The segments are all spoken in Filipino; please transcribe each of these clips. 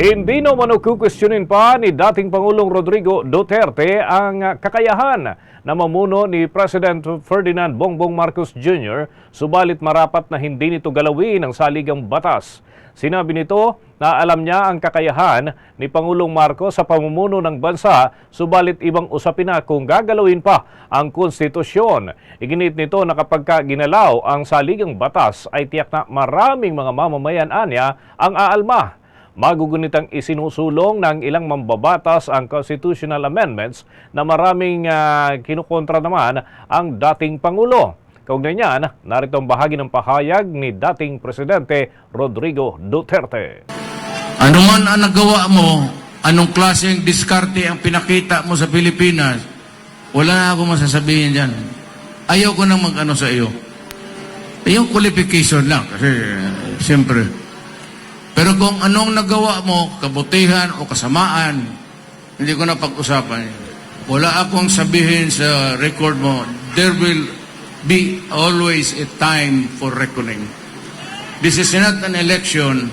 Hindi naman kukwestiyonin pa ni dating Pangulong Rodrigo Duterte ang ah, kakayahan na mamuno ni President Ferdinand Bongbong Marcos Jr. subalit marapat na hindi nito galawin ang saligang batas. Sinabi nito na alam niya ang kakayahan ni Pangulong Marcos sa pamumuno ng bansa subalit ibang usapin na kung gagalawin pa ang konstitusyon. Iginit nito na kapag ka ginalaw ang saligang batas ay tiyak na maraming mga mamamayan anya ang aalma magugunitang isinusulong ng ilang mambabatas ang constitutional amendments na maraming ah, kinukontra naman ang dating Pangulo. Kaugnay niyan, narito ang bahagi ng pahayag ni dating Presidente Rodrigo Duterte. Ano man ang nagawa mo, anong klaseng diskarte ang pinakita mo sa Pilipinas, wala na ako masasabihin dyan. Ayaw ko nang mag-ano sa iyo. Yung qualification lang, kasi uh, siyempre. Pero kung anong nagawa mo, kabutihan o kasamaan, hindi ko na pag-usapan. Wala akong sabihin sa record mo, there will be always a time for reckoning. This is not an election.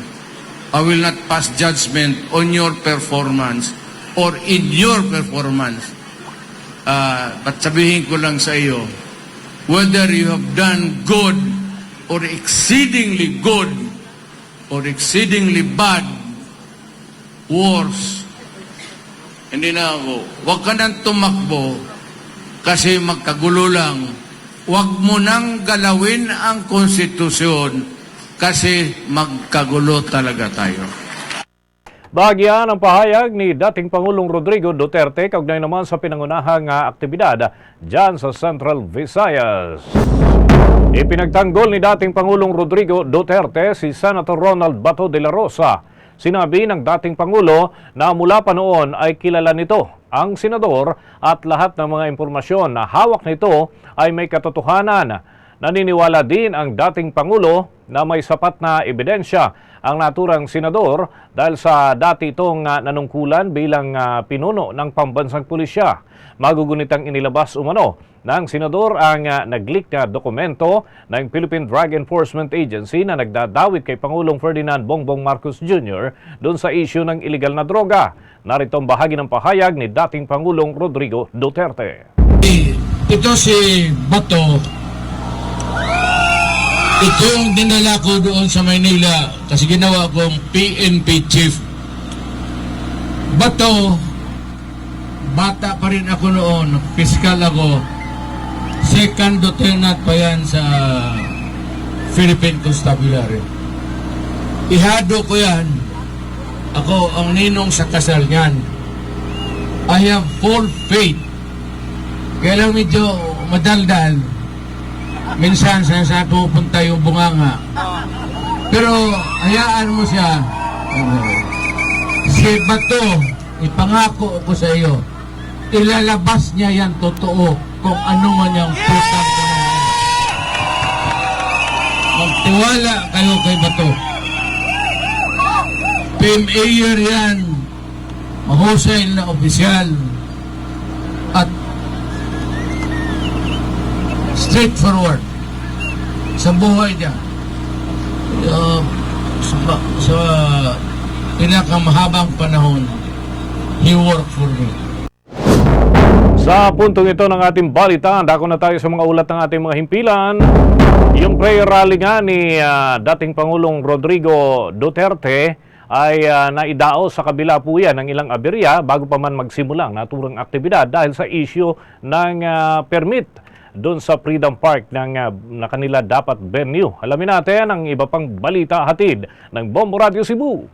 I will not pass judgment on your performance or in your performance. Uh, but sabihin ko lang sa iyo, whether you have done good or exceedingly good or exceedingly bad, worse, hindi na ako. Huwag ka nang tumakbo kasi magkagulo lang. Huwag mo nang galawin ang konstitusyon kasi magkagulo talaga tayo. Bahagyan ang pahayag ni dating Pangulong Rodrigo Duterte kaugnay naman sa pinangunahang ah, aktibidad dyan sa Central Visayas. Ipinagtanggol ni dating Pangulong Rodrigo Duterte si Senator Ronald Bato de la Rosa. Sinabi ng dating Pangulo na mula pa noon ay kilala nito ang senador at lahat ng mga impormasyon na hawak nito ay may katotohanan. Naniniwala din ang dating Pangulo na may sapat na ebidensya ang naturang senador dahil sa dati itong ah, nanungkulan bilang ah, pinuno ng pambansang pulisya. Magugunitang inilabas umano ng senador ang ah, nag-leak na dokumento ng Philippine Drug Enforcement Agency na nagdadawit kay Pangulong Ferdinand Bongbong Marcos Jr. doon sa issue ng illegal na droga. Narito ang bahagi ng pahayag ni dating Pangulong Rodrigo Duterte. Ito si Bato. Ito yung dinala ko doon sa Maynila kasi ginawa kong PNP chief. Bato, bata pa rin ako noon, piskal ako. Second lieutenant pa yan sa Philippine Constabulary. Ihado ko yan. Ako ang ninong sa kasal niyan. I have full faith kaya lang medyo madaldal. Minsan sa saan pupunta yung bunganga. Pero hayaan mo siya. Si Bato, ipangako ko sa iyo, ilalabas niya yan totoo kung ano man yung putang. Magtiwala kayo kay Bato. Ayer yan, mahusay na opisyal straightforward sa buhay niya. Uh, sa, sa pinakamahabang panahon, he worked for me. Sa puntong ito ng ating balita, dako na tayo sa mga ulat ng ating mga himpilan. Yung prayer rally nga ni ah, dating Pangulong Rodrigo Duterte ay ah, naidao sa kabila po yan ng ilang aberya bago pa man magsimula ang naturang aktibidad dahil sa issue ng ah, permit doon sa Freedom Park ng, ah, na kanila dapat venue. Alamin natin ang iba pang balita hatid ng Bombo Radio Cebu.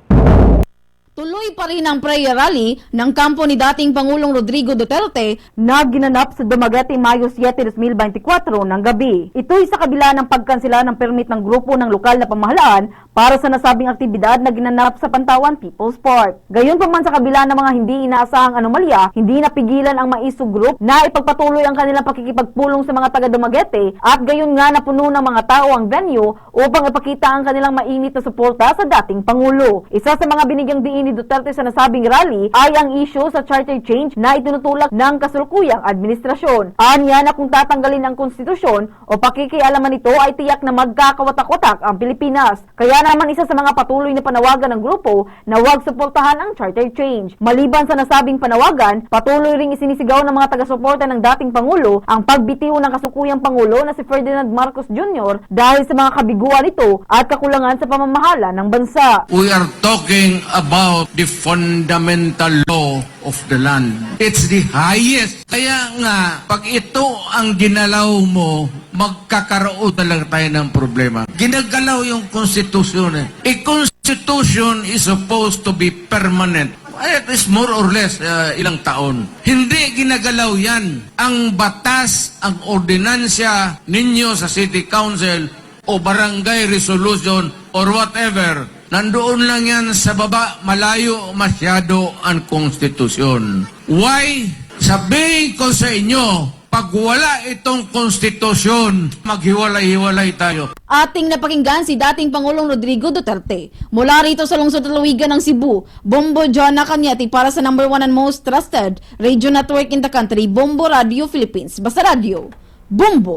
Tuloy pa rin ang prayer rally ng kampo ni dating Pangulong Rodrigo Duterte na ginanap sa Dumaguete Mayo 7, 2024 ng gabi. Ito'y sa kabila ng pagkansela ng permit ng grupo ng lokal na pamahalaan para sa nasabing aktibidad na ginanap sa Pantawan People's Park. Gayon pa man sa kabila ng mga hindi inaasahang anomalya, hindi napigilan ang Maiso Group na ipagpatuloy ang kanilang pakikipagpulong sa mga taga Dumaguete at gayon nga napuno ng mga tao ang venue upang ipakita ang kanilang mainit na suporta sa dating Pangulo. Isa sa mga binigyang diin ni Duterte Duterte sa nasabing rally ay ang issue sa charter change na itinutulak ng kasulukuyang administrasyon. Anya na kung tatanggalin ang konstitusyon o pakikialaman nito ay tiyak na magkakawatak-watak ang Pilipinas. Kaya naman isa sa mga patuloy na panawagan ng grupo na huwag suportahan ang charter change. Maliban sa nasabing panawagan, patuloy ring isinisigaw ng mga taga-suporta ng dating Pangulo ang pagbitiw ng kasukuyang Pangulo na si Ferdinand Marcos Jr. dahil sa mga kabiguan nito at kakulangan sa pamamahala ng bansa. We are talking about the fundamental law of the land. It's the highest. Kaya nga, pag ito ang ginalaw mo, magkakaroon talaga tayo ng problema. Ginagalaw yung konstitusyon eh. A constitution is supposed to be permanent. It is more or less uh, ilang taon. Hindi ginagalaw yan. Ang batas, ang ordinansya ninyo sa City Council o barangay resolution or whatever, nandoon lang yan sa baba, malayo masyado ang konstitusyon. Why? Sabihin ko sa inyo, pag wala itong konstitusyon, maghiwalay-hiwalay tayo. Ating napakinggan si dating Pangulong Rodrigo Duterte. Mula rito sa lungsod Lalawigan ng Cebu, Bombo John Nakanyati para sa number one and most trusted radio network in the country, Bombo Radio Philippines. Basta Radio, Bombo!